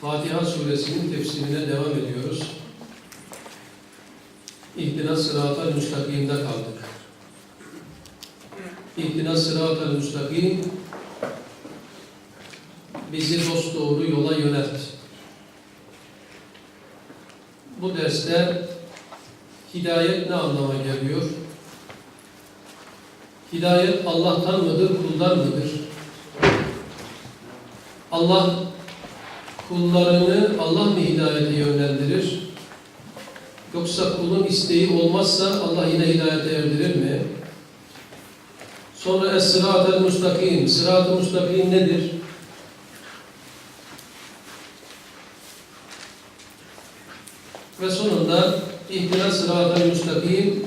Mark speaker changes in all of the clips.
Speaker 1: Fatiha suresinin tefsirine devam ediyoruz. İhtina sıratal müstakimde kaldık. İhtina sıratal müstakim bizi dost doğru yola yönelt. Bu derste hidayet ne anlama geliyor? Hidayet Allah'tan mıdır, kuldan mıdır? Allah kullarını Allah mı hidayete yönlendirir? Yoksa kulun isteği olmazsa Allah yine hidayete erdirir mi? Sonra es-sırat-ı müstakim. Sırat-ı müstakim nedir? Ve sonunda ihtina sırat-ı müstakim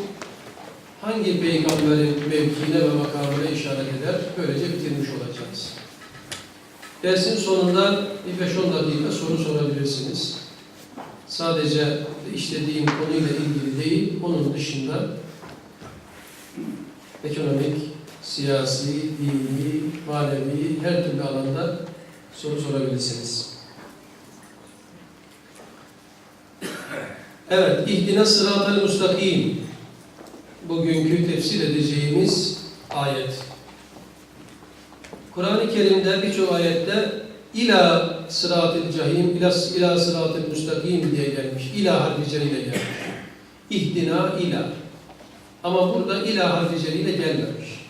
Speaker 1: hangi peygamberin mevkiine ve makamına işaret eder? Böylece bitirmiş olacağız. Dersin sonunda bir 5-10 dakika soru sorabilirsiniz. Sadece işlediğim konuyla ilgili değil, onun dışında ekonomik, siyasi, dini, manevi, her türlü alanda soru sorabilirsiniz. Evet, ihdina sıratel müstakim. Bugünkü tefsir edeceğimiz ayet. Kur'an-ı Kerim'de birçok ayette ila sıratil cahim, ila, ila sıratil müstakim diye gelmiş. İla harfi celiyle gelmiş. İhdina ila. Ama burada ila harfi celiyle gelmemiş.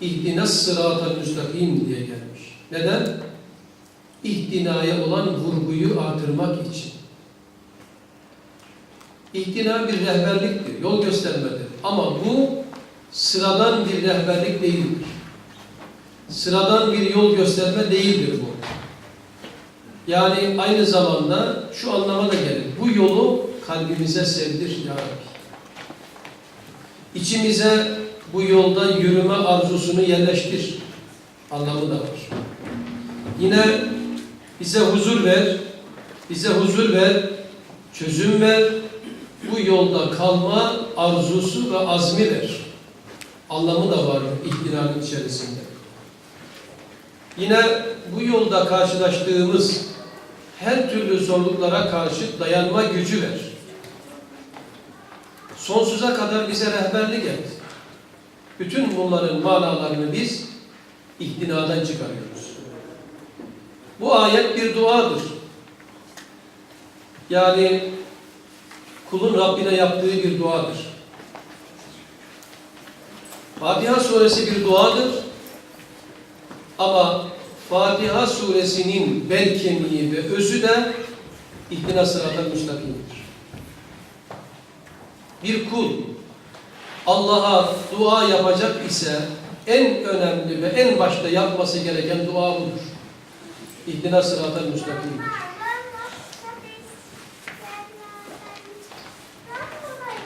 Speaker 1: İhdina sıratil müstakim diye gelmiş. Neden? İhdinaya olan vurguyu artırmak için. İhtina bir rehberliktir, yol göstermedir. Ama bu sıradan bir rehberlik değildir sıradan bir yol gösterme değildir bu. Yani aynı zamanda şu anlama da gelir. Bu yolu kalbimize sevdir ya Rabbi. İçimize bu yolda yürüme arzusunu yerleştir. Anlamı da var. Yine bize huzur ver, bize huzur ver, çözüm ver, bu yolda kalma arzusu ve azmi ver. Anlamı da var ihtilalin içerisinde. Yine bu yolda karşılaştığımız her türlü zorluklara karşı dayanma gücü ver. Sonsuza kadar bize rehberlik et. Bütün bunların manalarını biz ihtinadan çıkarıyoruz. Bu ayet bir duadır. Yani kulun Rabbine yaptığı bir duadır. Fatiha suresi bir duadır. Ama Fatiha suresinin bel kemiği ve özü de ihtina sırata müstakimdir. Bir kul Allah'a dua yapacak ise en önemli ve en başta yapması gereken dua budur. İhtina sırata müstakimdir.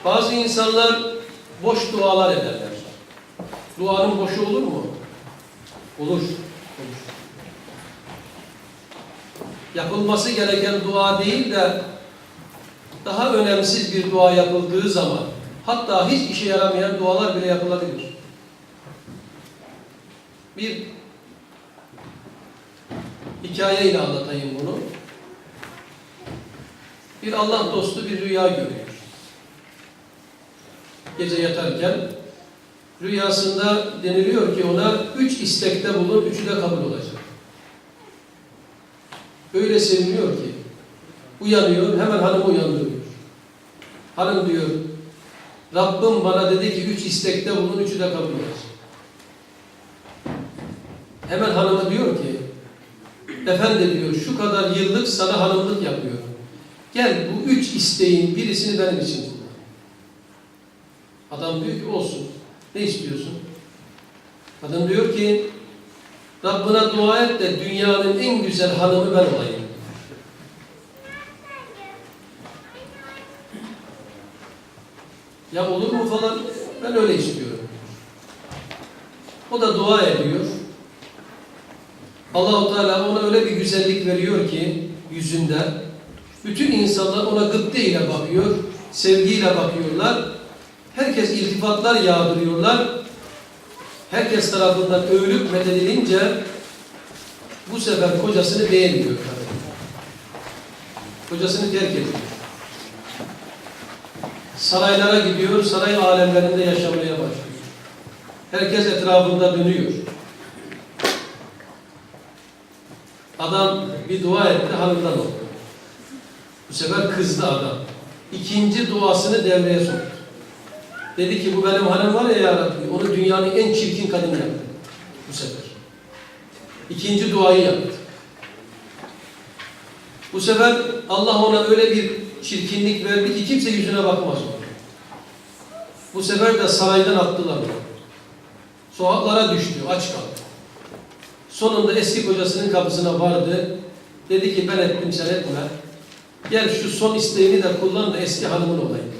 Speaker 1: Bazı insanlar boş dualar ederler. Duanın boşu olur mu? Olur. Olur. Yapılması gereken dua değil de daha önemsiz bir dua yapıldığı zaman hatta hiç işe yaramayan dualar bile yapılabilir. Bir hikayeyle anlatayım bunu. Bir Allah dostu bir rüya görüyor. Gece yatarken rüyasında deniliyor ki ona üç istekte bulun, üçü de kabul olacak. Öyle seviniyor ki uyanıyor, hemen hanımı uyandırıyor. Hanım diyor, Rabbim bana dedi ki üç istekte bulun, üçü de kabul olacak. Hemen hanımı diyor ki, efendi diyor, şu kadar yıllık sana hanımlık yapıyorum. Gel bu üç isteğin birisini benim için kullan. Adam diyor ki olsun. Ne istiyorsun? Kadın diyor ki Rabbına dua et de dünyanın en güzel hanımı ben olayım. Ya olur mu falan ben öyle istiyorum. O da dua ediyor. Allahu Teala ona öyle bir güzellik veriyor ki yüzünde bütün insanlar ona gıpte ile bakıyor, sevgiyle bakıyorlar Herkes iltifatlar yağdırıyorlar. Herkes tarafından övülüp methedilince bu sefer kocasını beğenmiyor kadın. Kocasını terk ediyor. Saraylara gidiyor, saray alemlerinde yaşamaya başlıyor. Herkes etrafında dönüyor. Adam bir dua etti, hanımdan oldu. Bu sefer kızdı adam. İkinci duasını devreye soktu. Dedi ki bu benim hanım var ya ya Rabbi, onu dünyanın en çirkin kadını yaptı. Bu sefer. İkinci duayı yaptı. Bu sefer Allah ona öyle bir çirkinlik verdi ki kimse yüzüne bakmaz ona. Bu sefer de saraydan attılar onu. Sokaklara düştü, aç kaldı. Sonunda eski kocasının kapısına vardı. Dedi ki ben ettim sen etme. Gel şu son isteğini de kullan da eski hanımın olayım.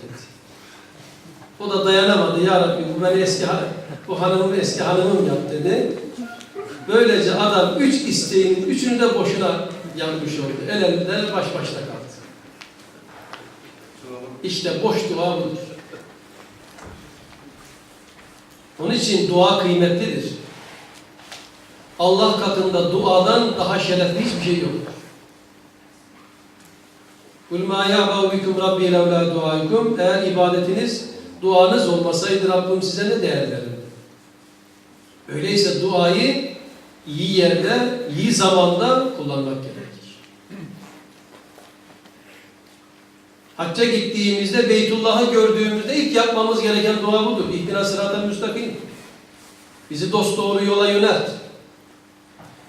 Speaker 1: O da dayanamadı. Ya Rabbi bu beni eski bu hanımım eski hanımım yap dedi. Böylece adam üç isteğinin üçünü de boşuna yanmış oldu. El elde baş başta kaldı. İşte boş dua budur. Onun için dua kıymetlidir. Allah katında duadan daha şerefli hiçbir şey yoktur. Kul ma ya'ba'u bikum rabbi levla duaikum. Eğer ibadetiniz, duanız olmasaydı Rabbim size ne değer verirdi? Öyleyse duayı iyi yerde, iyi zamanda kullanmak gerekir. Hacca gittiğimizde Beytullah'ı gördüğümüzde ilk yapmamız gereken dua budur. İhtina sıraten müstakim. Bizi dost doğru yola yönelt.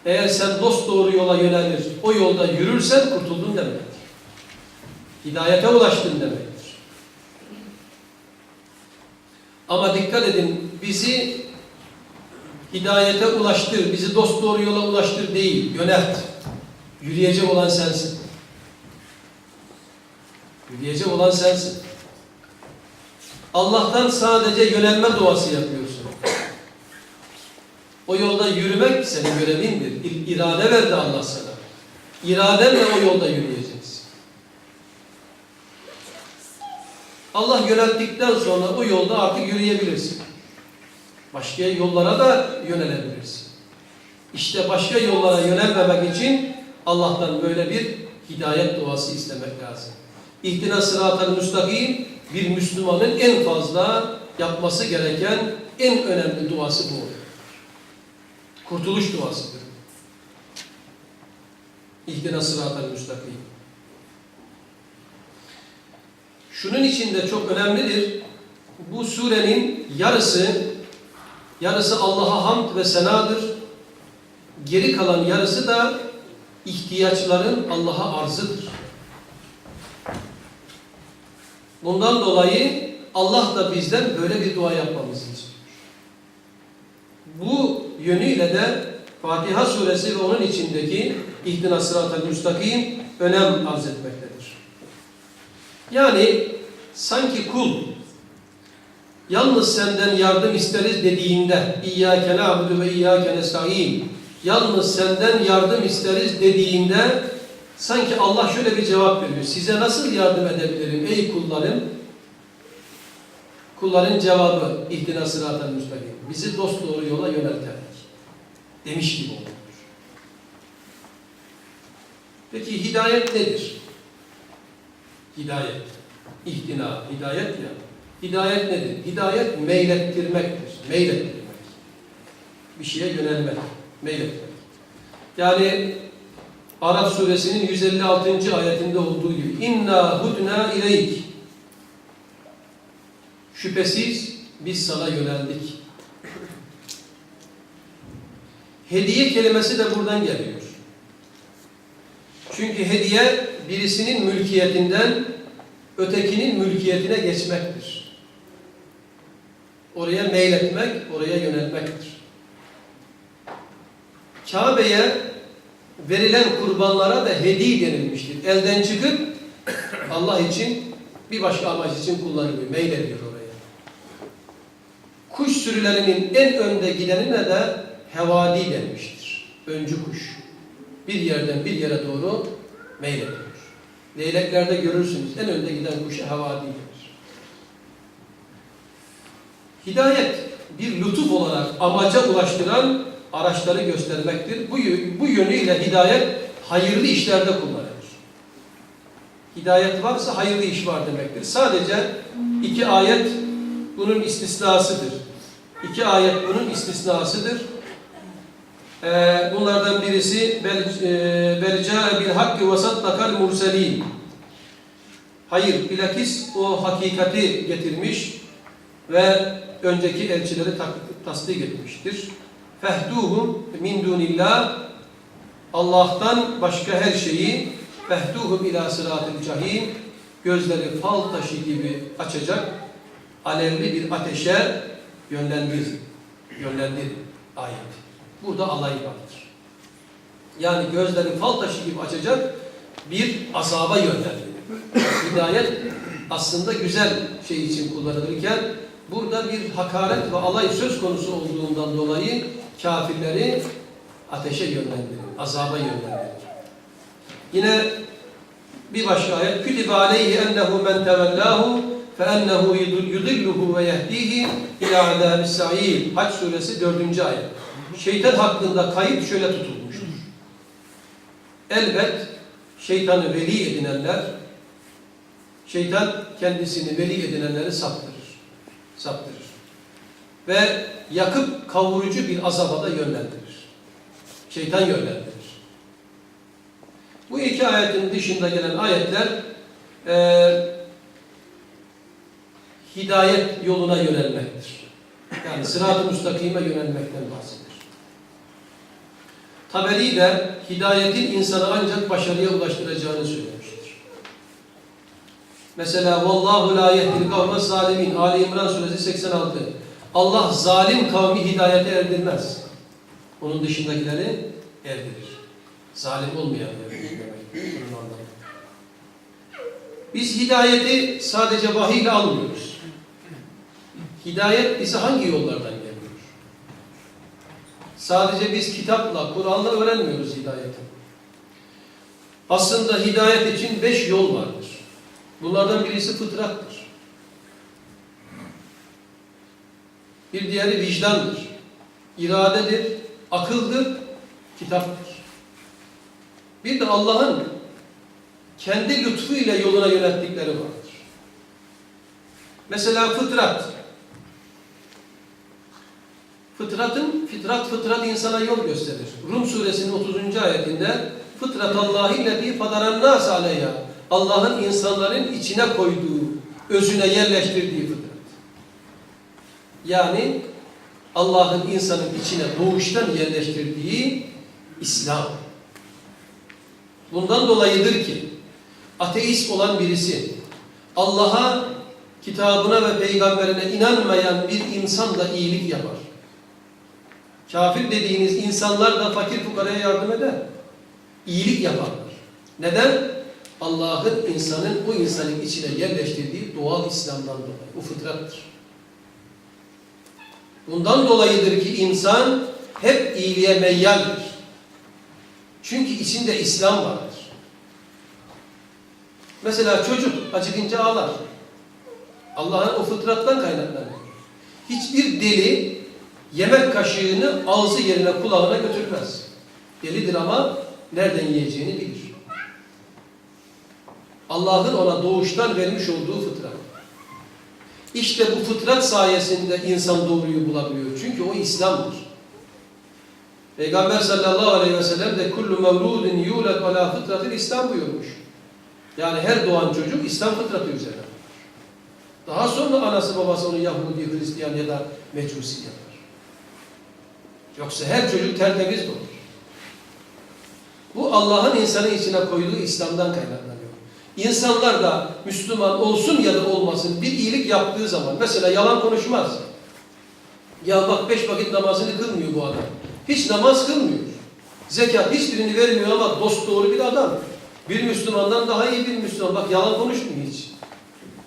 Speaker 1: Eğer sen dost doğru yola yönelir, o yolda yürürsen kurtuldun demektir. Hidayete ulaştın demektir. Ama dikkat edin, bizi hidayete ulaştır, bizi dost doğru yola ulaştır değil, yönelt. Yürüyecek olan sensin. Yürüyecek olan sensin. Allah'tan sadece yönelme duası yapıyorsun. O yolda yürümek senin görevindir. İrade verdi Allah sana. İradenle o yolda yürüyeceksin. Allah yönelttikten sonra o yolda artık yürüyebilirsin. Başka yollara da yönelebilirsin. İşte başka yollara yönelmemek için Allah'tan böyle bir hidayet duası istemek lazım. İhtina sıratel müstakim bir Müslümanın en fazla yapması gereken en önemli duası bu. Kurtuluş duasıdır. İhtina sıratel müstakim. Şunun için de çok önemlidir. Bu surenin yarısı yarısı Allah'a hamd ve senadır. Geri kalan yarısı da ihtiyaçların Allah'a arzıdır. Bundan dolayı Allah da bizden böyle bir dua yapmamızı istiyor. Bu yönüyle de Fatiha suresi ve onun içindeki İhtina sıratel müstakim önem arz etmektedir. Yani sanki kul yalnız senden yardım isteriz dediğinde İyyâke na'budu ve İyyâke nesta'in yalnız senden yardım isteriz dediğinde sanki Allah şöyle bir cevap veriyor. Size nasıl yardım edebilirim ey kullarım? Kulların cevabı İhtina sıratel müstakim. Bizi dost doğru yola yönelterek. Demiş gibi olur. Peki hidayet nedir? Hidayet. İhtina, hidayet ya. Hidayet nedir? Hidayet meylettirmektir. Meylettirmek. Bir şeye yönelmek. Meylettirmek. Yani Arap suresinin 156. ayetinde olduğu gibi İnna hudna ileyk Şüphesiz biz sana yöneldik. Hediye kelimesi de buradan geliyor. Çünkü hediye birisinin mülkiyetinden ötekinin mülkiyetine geçmektir. Oraya meyletmek, oraya yönelmektir. Kabe'ye verilen kurbanlara da hediye denilmiştir. Elden çıkıp Allah için bir başka amaç için kullanılıyor, meylediyor oraya. kuş sürülerinin en önde gidenine de hevadi denmiştir. Öncü kuş. Bir yerden bir yere doğru meylediyor. Leyleklerde görürsünüz en önde giden kuşa hevadi denir. Hidayet bir lütuf olarak amaca ulaştıran araçları göstermektir. Bu, bu yönüyle hidayet hayırlı işlerde kullanılır. Hidayet varsa hayırlı iş var demektir. Sadece iki ayet bunun istisnasıdır. İki ayet bunun istisnasıdır. Ee, bunlardan birisi bel e, bil hakkı ve saddakal murselin. Hayır, bilakis o hakikati getirmiş ve önceki elçileri tasdik etmiştir. Fehduhum min dunillah Allah'tan başka her şeyi fehduhum ila sıratil cahim gözleri fal taşı gibi açacak alevli bir ateşe yönlendir. Yönlendir ayet. Burada alay vardır. Yani gözleri fal taşı gibi açacak bir azaba yönlendirir. Hidayet aslında güzel şey için kullanılırken burada bir hakaret ve alay söz konusu olduğundan dolayı kafirleri ateşe yönlendirir, azaba yönlendirir. Yine bir başka ayet kütübe aleyhi ennehu men tevellahu fe ennehu yudilluhu ve yehdihi ila azabis sa'ir. Hac suresi 4. ayet. Şeytan hakkında kayıt şöyle tutulmuştur. Elbet şeytanı veli edinenler şeytan kendisini veli edinenleri saptırır. Saptırır. Ve yakıp kavurucu bir azaba da yönlendirir. Şeytan yönlendirir. Bu iki ayetin dışında gelen ayetler eee hidayet yoluna yönelmektir. Yani sırat-ı müstakime yönelmekten bahseder. Taberi de hidayetin insanı ancak başarıya ulaştıracağını söylemiştir. Mesela vallahu la yehdil kavme zalimin Ali İmran suresi 86. Allah zalim kavmi hidayete erdirmez. Onun dışındakileri erdirir. Zalim olmayanları demek. Bunun anlamı. Biz hidayeti sadece vahiy ile almıyoruz. Hidayet bize hangi yollardan? Sadece biz kitapla, Kur'an'la öğrenmiyoruz hidayeti. Aslında hidayet için beş yol vardır. Bunlardan birisi fıtrattır. Bir diğeri vicdandır. iradedir, akıldır, kitaptır. Bir de Allah'ın kendi lütfuyla yoluna yönelttikleri vardır. Mesela fıtrat. Fıtratın, fitrat fıtrat insana yol gösterir. Rum suresinin 30. ayetinde fıtrat Allahi lezi fadaran nas aleyha. Allah'ın insanların içine koyduğu, özüne yerleştirdiği fıtrat. Yani Allah'ın insanın içine doğuştan yerleştirdiği İslam. Bundan dolayıdır ki ateist olan birisi Allah'a, kitabına ve peygamberine inanmayan bir insan da iyilik yapar. Kafir dediğiniz insanlar da fakir fukaraya yardım eder. İyilik yaparlar. Neden? Allah'ın insanın bu insanın içine yerleştirdiği doğal İslam'dan dolayı. Bu fıtrattır. Bundan dolayıdır ki insan hep iyiliğe meyyaldir. Çünkü içinde İslam vardır. Mesela çocuk acıkınca ağlar. Allah'ın o fıtrattan kaynaklanıyor. Hiçbir deli yemek kaşığını ağzı yerine kulağına götürmez. Delidir ama nereden yiyeceğini bilir. Allah'ın ona doğuştan vermiş olduğu fıtrat. İşte bu fıtrat sayesinde insan doğruyu bulabiliyor. Çünkü o İslam'dır. Peygamber sallallahu aleyhi ve sellem de kullu mevludin yulad ala fıtratil İslam buyurmuş. Yani her doğan çocuk İslam fıtratı üzerine. Daha sonra anası babası onu Yahudi, Hristiyan ya da Mecusi yapar. Yoksa her çocuk tertemiz doğar. Bu Allah'ın insanı içine koyduğu İslam'dan kaynaklanıyor. İnsanlar da Müslüman olsun ya da olmasın bir iyilik yaptığı zaman mesela yalan konuşmaz. Ya bak beş vakit namazını kılmıyor bu adam. Hiç namaz kılmıyor. Zekat hiçbirini vermiyor ama dost doğru bir adam. Bir Müslümandan daha iyi bir Müslüman. Bak yalan konuşmuyor hiç.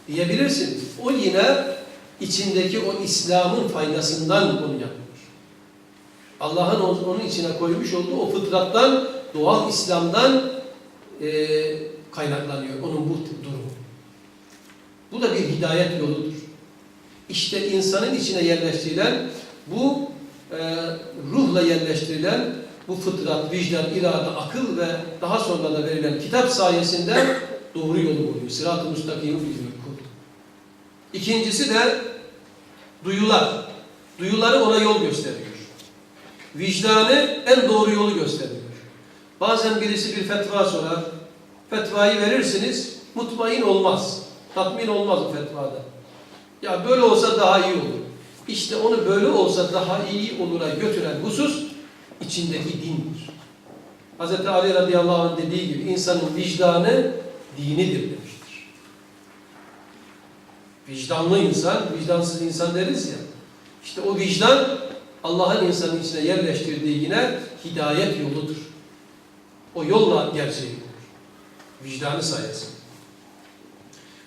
Speaker 1: Diyebilirsiniz. O yine içindeki o İslam'ın faydasından bunu yapıyor. Allah'ın onun içine koymuş olduğu o fıtrattan, doğal İslam'dan e, kaynaklanıyor onun bu durumu. Bu da bir hidayet yoludur. İşte insanın içine yerleştirilen bu e, ruhla yerleştirilen bu fıtrat, vicdan, irade, akıl ve daha sonra da verilen kitap sayesinde doğru yolu buluyor. Sırat-ı müstakimi biliyor kul. İkincisi de duyular. Duyuları ona yol gösteriyor. Vicdanı en doğru yolu gösteriyor. Bazen birisi bir fetva sorar. Fetvayı verirsiniz, mutmain olmaz. Tatmin olmaz o fetvada. Ya böyle olsa daha iyi olur. İşte onu böyle olsa daha iyi olura götüren husus içindeki dindir. Hz. Ali radıyallahu anh dediği gibi insanın vicdanı dinidir demiştir. Vicdanlı insan, vicdansız insan deriz ya. İşte o vicdan Allah'ın insanın içine yerleştirdiği yine hidayet yoludur. O yolla gerçeği bulur. Vicdanı sayesinde.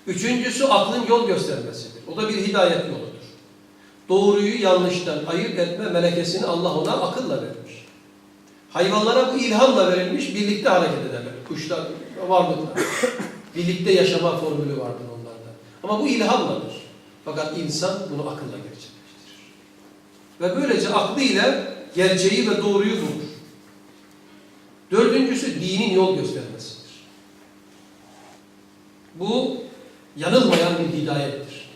Speaker 1: Üçüncüsü aklın yol göstermesidir. O da bir hidayet yoludur. Doğruyu yanlıştan ayırt etme melekesini Allah ona akılla vermiş. Hayvanlara bu ilhamla verilmiş, birlikte hareket ederler. Kuşlar, varlıklar. birlikte yaşama formülü vardır onlarda. Ama bu ilhamladır. Fakat insan bunu akılla gerçekleştirir. Ve böylece aklıyla gerçeği ve doğruyu bulur. Dördüncüsü dinin yol göstermesidir. Bu yanılmayan bir hidayettir.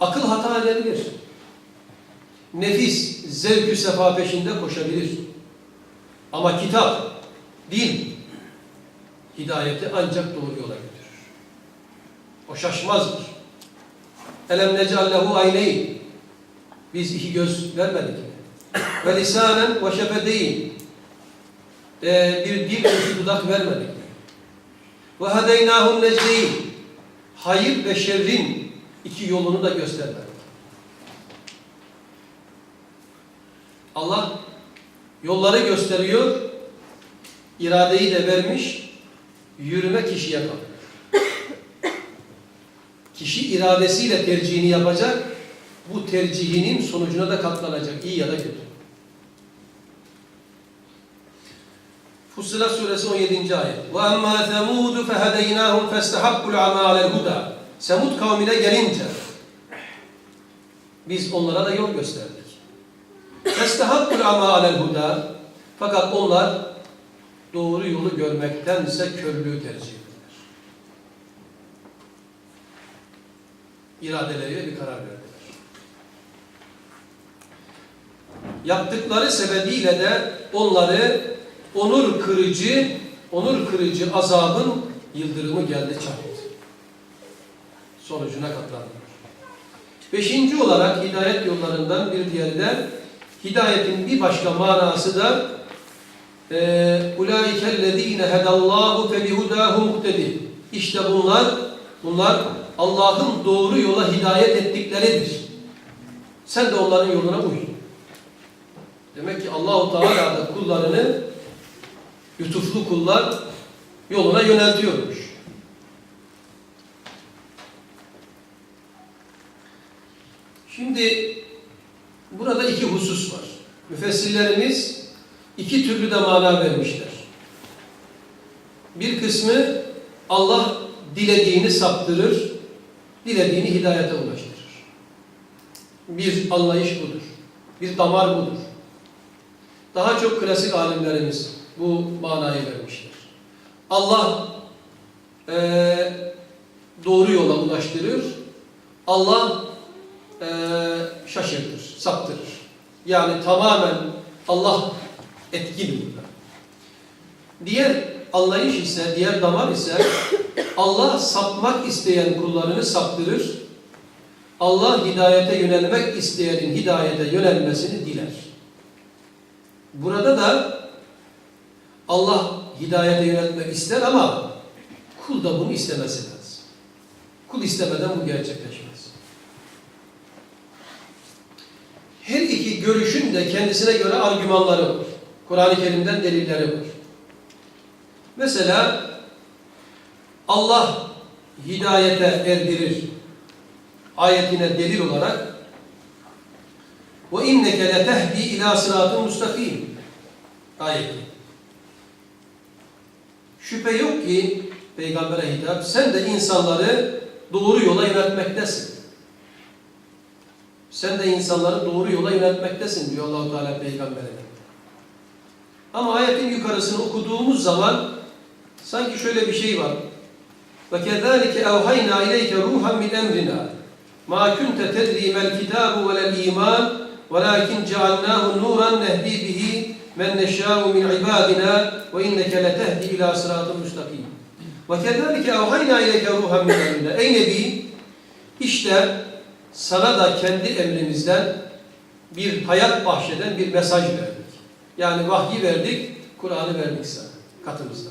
Speaker 1: Akıl hata edebilir. Nefis, zevkü sefa peşinde koşabilir. Ama kitap, din, hidayeti ancak doğru yola götürür. O şaşmazdır. Elem necallehu ayneyn. Biz iki göz vermedik mi? Ve lisanen ve şefeteyn. Ee, bir dil ve dudak vermedik mi? Ve hedeynâhun necdeyn. Hayır ve şerrin iki yolunu da göstermedik. Allah yolları gösteriyor, iradeyi de vermiş, yürüme kişiye kalıyor. Kişi iradesiyle tercihini yapacak, bu tercihinin sonucuna da katlanacak. iyi ya da kötü. Fussilat suresi 17. ayet. Ve emmâ semûdu fehedeynâhum festehabbul amâ alel huda. Semud kavmine gelince biz onlara da yol gösterdik. Festehabbul amâ alel huda. Fakat onlar doğru yolu görmektense körlüğü tercih ettiler. İradeleriyle bir karar verdi. Yaptıkları sebebiyle de onları onur kırıcı, onur kırıcı azabın yıldırımı geldi çarptı. Sonucuna katlandılar. Beşinci olarak hidayet yollarından bir diğeri de hidayetin bir başka manası da اُولَٰئِكَ الَّذ۪ينَ هَدَى اللّٰهُ فَبِهُدَاهُ مُقْتَدِي İşte bunlar, bunlar Allah'ın doğru yola hidayet ettikleridir. Sen de onların yoluna uy. Demek ki Allahu Teala da kullarını lütuflu kullar yoluna yöneltiyormuş. Şimdi burada iki husus var. Müfessirlerimiz iki türlü de mana vermişler. Bir kısmı Allah dilediğini saptırır, dilediğini hidayete ulaştırır. Bir anlayış budur. Bir damar budur. Daha çok klasik alimlerimiz bu manayı vermişler. Allah e, doğru yola ulaştırır. Allah e, şaşırtır, saptırır. Yani tamamen Allah etkin burada. Diğer anlayış ise, diğer damar ise Allah sapmak isteyen kullarını saptırır. Allah hidayete yönelmek isteyenin hidayete yönelmesini diler. Burada da Allah hidayete yöneltmek ister ama kul da bunu istemesi lazım. Kul istemeden bu gerçekleşmez. Her iki görüşün de kendisine göre argümanları var. Kur'an-ı Kerim'den delilleri var. Mesela Allah hidayete erdirir. ayetine delil olarak ve inneke letehdi ila sıratın mustakim ayeti. Şüphe yok ki peygambere hitap sen de insanları doğru yola yöneltmektesin. Sen de insanları doğru yola yöneltmektesin diyor Allahu Teala peygamberine. Ama ayetin yukarısını okuduğumuz zaman sanki şöyle bir şey var. Ve kezalike evhayna ileyke ruhan min emrina. Ma kunte tedri mel kitabu velel iman nuran nehdi bihi men neşâ'u min ibadina ve inneke letehdi ila sıratın müstakim. Ve kezalike evhayna ileyke ruhan min emrina. Ey Nebi işte sana da kendi emrimizden bir hayat bahşeden bir mesaj verdik. Yani vahyi verdik, Kur'an'ı verdik sana katımızda.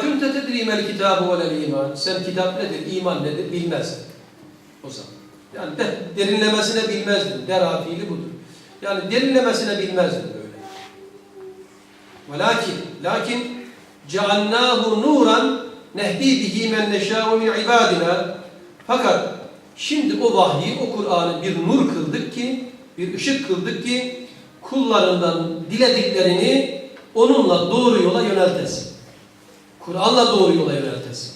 Speaker 1: Kunte tedri mel kitabu velel iman. Sen kitap nedir, iman nedir bilmezdin o zaman. Yani de, derinlemesine bilmezdin. Der fiili budur. Yani derinlemesine bilmezdin böyle. Velakin, lakin cealnahu nuran nehdi bihi men neşâ'u min ibadina. Fakat şimdi o vahyi, o Kur'an'ı bir nur kıldık ki, bir ışık kıldık ki kullarından dilediklerini onunla doğru yola yöneltesin. Kur'an'la doğru yola yöneltesin.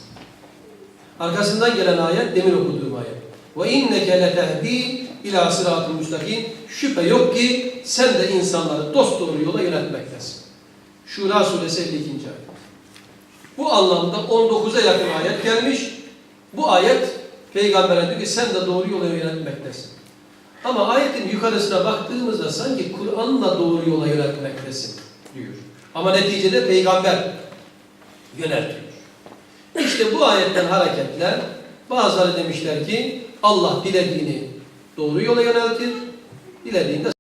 Speaker 1: Arkasından gelen ayet, demin okuduğum ayet. Ve inneke letehdi ila sıratın müstakim. Şüphe yok ki sen de insanları dost doğru yola yöneltmektesin. Şura suresi 52. ayet. Bu anlamda 19'a yakın ayet gelmiş. Bu ayet peygambere diyor ki sen de doğru yola yöneltmektesin. Ama ayetin yukarısına baktığımızda sanki Kur'an'la doğru yola yöneltmektesin diyor. Ama neticede peygamber yöneltiyor. İşte bu ayetten hareketle bazıları demişler ki Allah dilediğini doğru yola yöneltir, dilediğinde